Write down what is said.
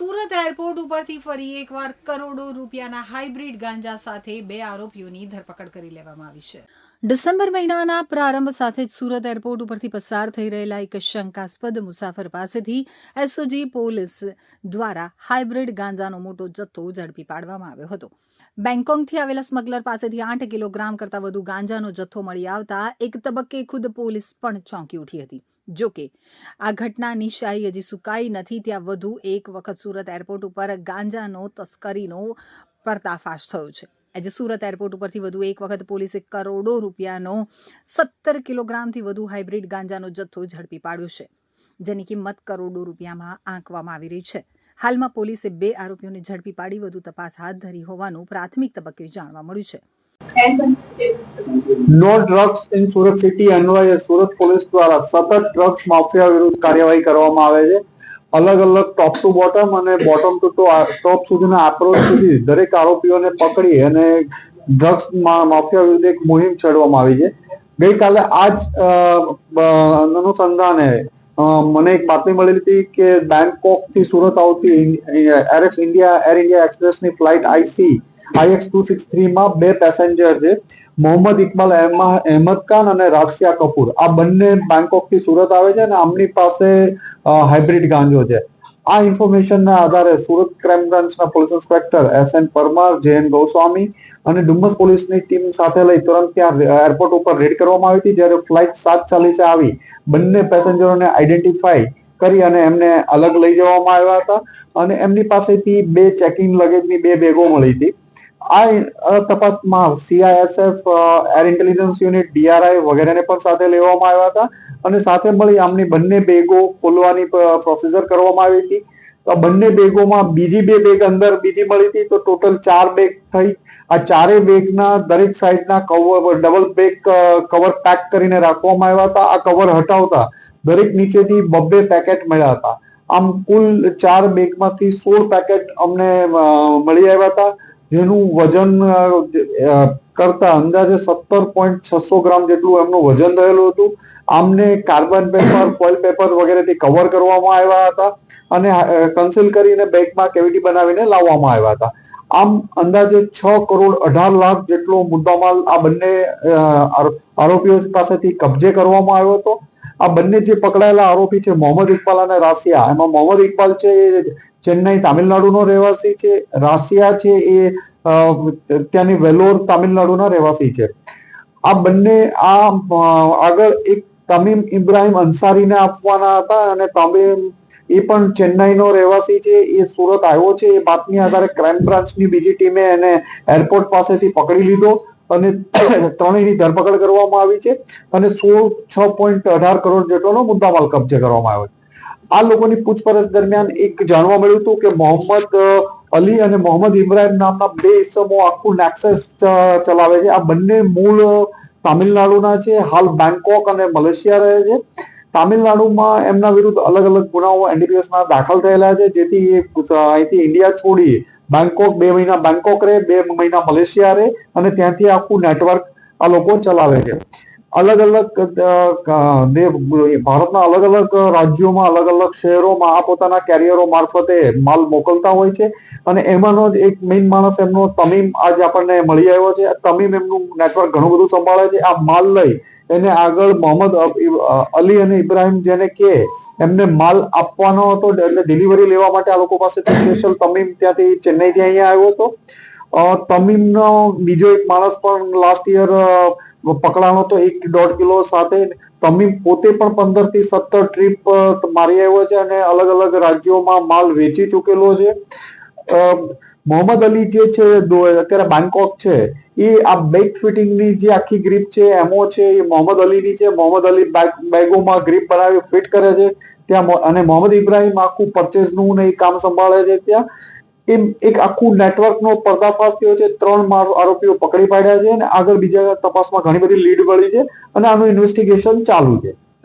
Surat airport ઉપરથી ફરી એકવાર કરોડો રૂપિયાના હાઇબ્રિડ ગાંજા સાથે બે આરોપીઓની ધરપકડ કરી લેવામાં આવી છે. ડિસેમ્બર મહિનાના પ્રારંભ સાથે જ સુરત એરપોર્ટ ઉપરથી પસાર થઈ રહેલા એક શંકાસ્પદ મુસાફર પાસેથી એસઓજી પોલીસ દ્વારા હાઇબ્રિડ ગાંજાનો મોટો જથ્થો ઝડપી પાડવામાં આવ્યો હતો. બેંગકોંગથી આવેલા સ્મગલર પાસેથી આઠ કિલોગ્રામ કરતાં વધુ ગાંજાનો જથ્થો મળી આવતા એક તબક્કે ખુદ પોલીસ પણ ચોંકી ઉઠી હતી. જો કે, આ ઘટનાની શાહી હજી સુકાઈ નથી, ત્યાં વધુ એક વખત સુરત એરપોર્ટ ઉપર ગાંજાનો, તસ્કરીનો પર્દાફાશ થયો છે. આજે સુરત એરપોર્ટ ઉપરથી વધુ એક વખત પોલીસે કરોડો રૂપિયાનો, સત્તર કિલોગ્રામથી વધુ હાઇબ્રિડ ગાંજાનો જથ્થો ઝડપી પાડ્યો છે, જેની કિંમત કરોડો રૂપિયામાં આંકવામાં આવી રહી છે. હાલમાં પોલીસે બે આરોપીઓને ઝડપી પાડી વધુ તપાસ હાથ ધરી હોવાનું પ્રાથમિક તબક્કે જાણવા મળ્યું છે. No drugs in Surat city અન્વયે સુરત પોલીસ દ્વારા સતત ડ્રગ્સ માફિયા વિરુદ્ધ કાર્યવાહી કરવામાં આવે છે. અલગ અલગ ટોપ ટુ બોટમ અને બોટમ ટુ ટોપ સુધીના એપ્રોચ સુધી દરેક આરોપીઓને પકડી અને ડ્રગ્સ માફિયા વિરુદ્ધ એક મુહિમ છેડવામાં આવી છે. ગઈકાલે આ જ અનુસંધાને મને એક બાતમી મળેલી હતી કે બેંકોકથી સુરત આવતી એરેક્સ India air India એક્સપ્રેસની flight IC IX two six થ્રીમાં બે પેસેન્જર છે. મોહમ્મદ ઇકબાલ અહેમા- અહેમદ ખાન અને રાશિયા કપૂર. આ બંને બેંકોકથી સુરત આવે છે અને આમની પાસે હાઇબ્રિડ ગાંજો છે. આ ઇન્ફોર્મેશનના આધારે સુરત ક્રાઇમ બ્રાન્ચના police inspector S N Parmar J N Goswami અને ડુમ્મસ પોલીસની ટીમ સાથે લઈ તુરંત ત્યાં એરપોર્ટ ઉપર રેડ કરવામાં આવી હતી, જ્યારે ફ્લાઇટ સાત ચાલીસે આવી. બંને પેસેન્જરોને આઈડેન્ટિફાઈ કરી અને એમને અલગ લઈ જવામાં આવ્યા હતા અને એમની પાસેથી બે ચેકિંગ લગેજની બે બેગો મળી હતી. આ તપાસમાં CISF air intelligence unit DRI વગેરેને પણ સાથે લેવામાં આવ્યા હતા. અને સાથે મળી આમની બંને બેગો ખોલવાની પ્રોસીજર કરવામાં આવી હતી. તો બંને બેગોમાં બીજી બે બેગ અંદર બીજી મળી હતી. તો ટોટલ ચાર બેગ થઈ. આ ચારેય બેગના દરેક સાઈડના cover double bag cover pack કરીને રાખવામાં આવ્યા હતા. આ કવર હટાવતા દરેક નીચેથી બબ્બે પેકેટ મળ્યા હતા. આમ કુલ ચાર બેગમાંથી સોળ પેકેટ અમને મળી આવ્યા હતા. જેનું વજન કરતા અંદાજે સત્તર પોઈન્ટ છસો ગ્રામ જેટલું એમનું વજન થયેલું હતું. આમને કાર્બન પેપર ફોઇલ પેપર વગેરેથી કવર કરવામાં આવ્યા હતા અને કન્સીલ કરીને બેગમાં કેવિટી બનાવીને લાવવામાં આવ્યા હતા. આમ અંદાજે છ કરોડ અઢાર લાખ જેટલો મુદ્દામાલ આ બંને આરોપીઓ પાસેથી કબજે કરવામાં આવ્યો હતો. આ બંને જે પકડાયેલા આરોપી છે મોહમ્મદ ઇકબાલ અને રાશિયા એમાં મોહમ્મદ ઇકબાલ છે ચેન્નઈ તામિલનાડુનો રહેવાસી છે, રાશિયા છે એ ત્યાંની વેલોર તામિલનાડુના રહેવાસી છે. આ બંને આ આગળ એક તમીમ ઇબ્રાહિમ અંસારીને આપવાના હતા અને તમીમ એ પણ ચેન્નાઈનો રહેવાસી છે, એ સુરત આવ્યો છે, એ બાતમી આધારે ક્રાઇમ બ્રાન્ચની બીજી ટીમે એને એરપોર્ટ પાસેથી પકડી લીધો અને ત્રણેયની ધરપકડ કરવામાં આવી છે અને સોળ છ પોઈન્ટ અઢાર કરોડ જેટલોનો મુદ્દામાલ કબજે કરવામાં આવ્યો છે. આ લોકોની પૂછપરછ દરમિયાન એક જાણવા મળ્યું હતું કે મોહમ્મદ અલી અને મોહમ્મદ ઇબ્રાહિમ નામના બે ઇસમો આખું નેક્સસ ચલાવે છે. આ બંને મૂળ તામિલનાડુના છે. હાલ બેંકોક અને મલેશિયા રહે છે. તામિલનાડુમાં એમના વિરુદ્ધ અલગ અલગ ગુનાઓ એનડીપીએસના દાખલ થયેલા છે. જેથી એ અહીંથી ઇન્ડિયા છોડી બેંકોક બે મહિના બેંકોક રહે, બે મહિના મલેશિયા રહે અને ત્યાંથી આખું નેટવર્ક આ લોકો ચલાવે છે. અલગ અલગ ભારતના અલગ અલગ રાજ્યોમાં અલગ અલગ શહેરોમાં આ પોતાના કેરિયરો મારફતે માલ મોકલતા હોય છે. અને એમાંનો જ એક મેઇન માણસ એમનો તમીમ આજ આપણને મળી આવ્યો છે. તમીમ એમનું નેટવર્ક ઘણું બધું સંભાળે છે. આ માલ લઈ એને આગળ મોહમ્મદ અલી અને ઇબ્રાહિમ જેને કે એમને માલ આપવાનો હતો, એટલે ડિલિવરી લેવા માટે આ લોકો પાસેથી સ્પેશિયલ તમીમ ત્યાંથી ચેન્નઈથી અહીંયા આવ્યો હતો. તમીમનો બીજો એક માણસ પણ લાસ્ટ યર પકડાણો તો એક દોઢ કિલો સાથે તમીમ પોતે પણ પંદરથી સત્તર ટ્રીપ મારી આવ્યો છે અને અલગ અલગ રાજ્યોમાં માલ વેચી ચૂકેલો છે. મોહમ્મદ અલી જે છે અત્યારે બેંકોક છે, એ આ બેગ ફિટિંગની જે આખી ગ્રીપ છે એમો છે, એ મોહમ્મદ અલીની છે. મોહમ્મદ અલી બેગોમાં ગ્રીપ બનાવી ફિટ કરે છે. ત્યાં અને મોહમ્મદ ઇબ્રાહિમ આખું પરચેસનું ને એ કામ સંભાળે છે ત્યાં. એમ એક આખું નેટવર્કનો પર્દાફાશ થયો છે. ત્રણ આરોપીઓ પકડી પાડ્યા છે અને આગળ બીજા તપાસમાં ઘણી બધી લીડ મળી છે અને આનું ઇન્વેસ્ટિગેશન ચાલુ છે.